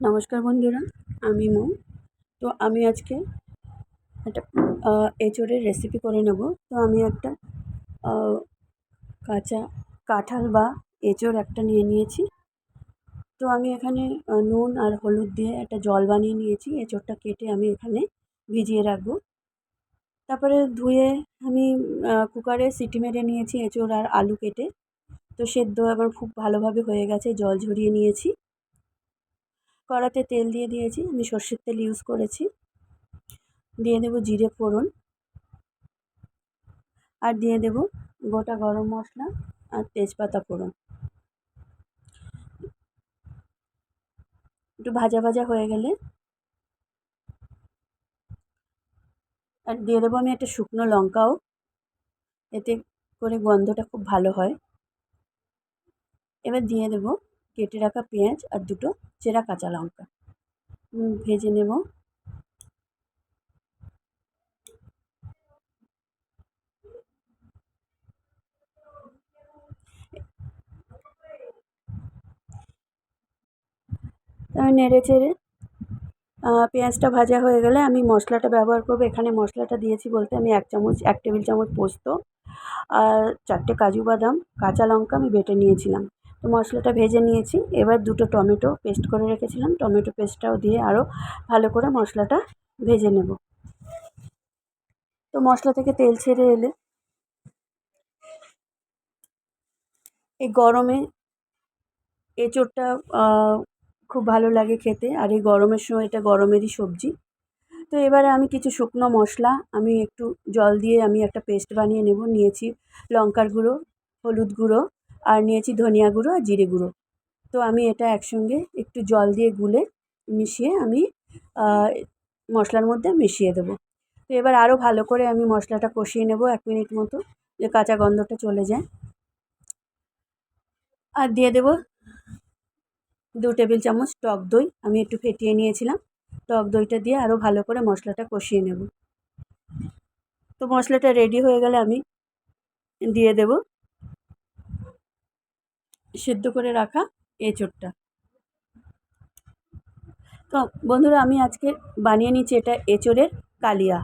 নমস্কার বন্ধুরা, আমি মৌ। তো আমি আজকে একটা এঁচোড়ের রেসিপি করে নেব। তো আমি একটা কাঁচা কাঁঠাল বা এঁচোড় একটা নিয়ে নিয়েছি। তো আমি এখানে নুন আর হলুদ দিয়ে একটা জল বানিয়ে নিয়েছি। এঁচোড়টা কেটে আমি এখানে ভিজিয়ে রাখব। তারপরে ধুয়ে আমি কুকারে সিটি মেরে নিয়েছি এঁচোড় আর আলু কেটে। তো সেদ্ধ আবার খুব ভালোভাবে হয়ে গেছে, জল ঝরিয়ে নিয়েছি। কড়াতে তেল দিয়ে দিয়েছি। আমি সর্ষের তেল ইউজ করেছি। দিয়ে দেবো জিরে ফোড়ন। আর দিয়ে দেব গোটা গরম মশলা আর তেজপাতা ফোড়ন। একটু ভাজা ভাজা হয়ে গেলে আর দিয়ে দেবো আমি একটা শুকনো লঙ্কাও। এতে করে গন্ধটা খুব ভালো হয়। এবার দিয়ে দেবো কেটে রাখা পেঁয়াজ আর দুটো চেরা কাঁচা লঙ্কা। ভেজে নেব। নেড়ে চেড়ে পেঁয়াজটা ভাজা হয়ে গেলে আমি মশলাটা ব্যবহার করব। এখানে মশলাটা দিয়েছি বলতে আমি এক চামচ, এক টেবিল চামচ পোস্ত আর চারটে কাজু বাদাম, কাঁচা লঙ্কা আমি বেটে নিয়েছিলাম। তো মশলাটা ভেজে নিয়েছি। এবার দুটো টমেটো পেস্ট করে রেখেছিলাম। টমেটো পেস্টটাও দিয়ে আরও ভালো করে মশলাটা ভেজে নেব। তো মশলা থেকে তেল ছেড়ে এলে এই গরমে এঁচোড়টা খুব ভালো লাগে খেতে। আর এই গরমের সময় এটা গরমেরই সবজি। তো এবারে আমি কিছু শুকনো মশলা, আমি একটু জল দিয়ে আমি একটা পেস্ট বানিয়ে নেব। নিয়েছি লঙ্কার গুঁড়ো, হলুদ গুঁড়ো আর নিয়েছি ধনিয়া গুঁড়ো আর জিরে গুঁড়ো। তো আমি এটা একসঙ্গে একটু জল দিয়ে গুলে মিশিয়ে আমি মশলার মধ্যে মিশিয়ে দেবো। তো এবার আরও ভালো করে আমি মশলাটা কষিয়ে নেব এক মিনিট মতো, যে কাঁচা গন্ধটা চলে যায়। আর দিয়ে দেবো দু টেবিল চামচ টক দই। আমি একটু ফেটিয়ে নিয়েছিলাম। টক দইটা দিয়ে আরও ভালো করে মশলাটা কষিয়ে নেব। তো মশলাটা রেডি হয়ে গেলে আমি দিয়ে দেব সেদ্ধ করে রাখা এঁচোড়টা। তো বন্ধুরা, আমি আজকে বানিয়ে নিচ্ছি এটা এঁচোড়ের কালিয়া।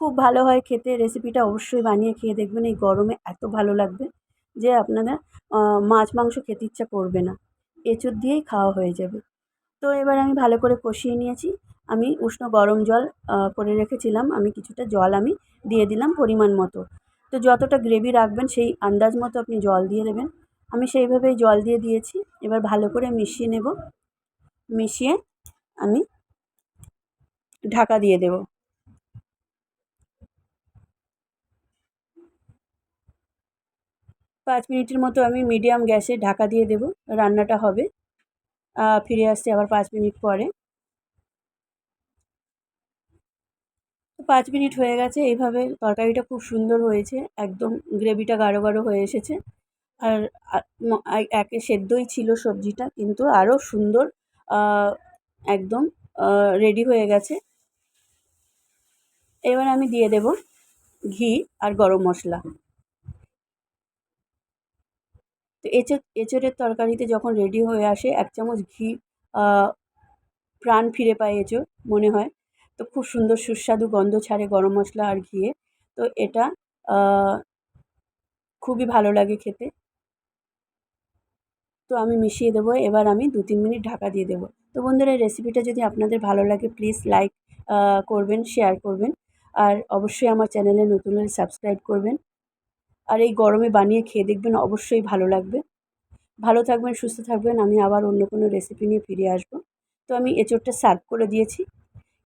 খুব ভালো হয় খেতে রেসিপিটা অবশ্যই বানিয়ে খেয়ে দেখবেন, এই গরমে এত ভালো লাগবে যে আপনারা মাছ, মাংস খেতে ইচ্ছা করবে না। এঁচোড় দিয়েই খাওয়া হয়ে যাবে। তো এবার আমি ভালো করে কষিয়ে নিয়েছি। আমি উষ্ণ গরম জল করে রেখেছিলাম। আমি কিছুটা জল আমি দিয়ে দিলাম পরিমাণ মতো। তো যতটা গ্রেভি রাখবেন, সেই আন্দাজ মতো আপনি জল দিয়ে দেবেন। আমি সেইভাবেই জল দিয়ে দিয়েছি। এবার ভালো করে মিশিয়ে নেব। মিশিয়ে আমি ঢাকা দিয়ে দেব। পাঁচ মিনিটের মতো আমি মিডিয়াম গ্যাসে ঢাকা দিয়ে দেব। রান্নাটা হবে। ফিরে আসছি আবার পাঁচ মিনিট পরে। পাঁচ মিনিট হয়ে গেছে, এইভাবে তরকারিটা খুব সুন্দর হয়েছে, একদম গ্রেভিটা গাঢ় গাঢ় হয়ে এসেছে। আর একে সেদ্ধই ছিল সবজিটা, কিন্তু আরও সুন্দর একদম রেডি হয়ে গেছে। এবার আমি দিয়ে দেব ঘি আর গরম মশলা। তো এঁচোড় এঁচোড়ের তরকারিতে যখন রেডি হয়ে আসে, এক চামচ ঘি প্রাণ ফিরে পায় এঁচোড়, মনে হয়। তো খুব সুন্দর সুস্বাদু গন্ধ ছাড়ে গরম মশলা আর ঘিয়ে। তো এটা খুবই ভালো লাগে খেতে। তো আমি মিশিয়ে দেবো, এবার আমি দু তিন মিনিট ঢাকা দিয়ে দেবো। তো বন্ধুরা রেসিপিটা যদি আপনাদের ভালো লাগে প্লিজ লাইক করবেন শেয়ার করবেন। আর অবশ্যই আমার চ্যানেলে নতুন হলে সাবস্ক্রাইব করবেন। আর এই গরমে বানিয়ে খেয়ে দেখবেন, অবশ্যই ভালো লাগবে। ভালো থাকবেন, সুস্থ থাকবেন। আমি আবার অন্য কোনো রেসিপি নিয়ে ফিরে আসব। তো আমি এঁচোড়টা সার্ভ করে দিয়েছি।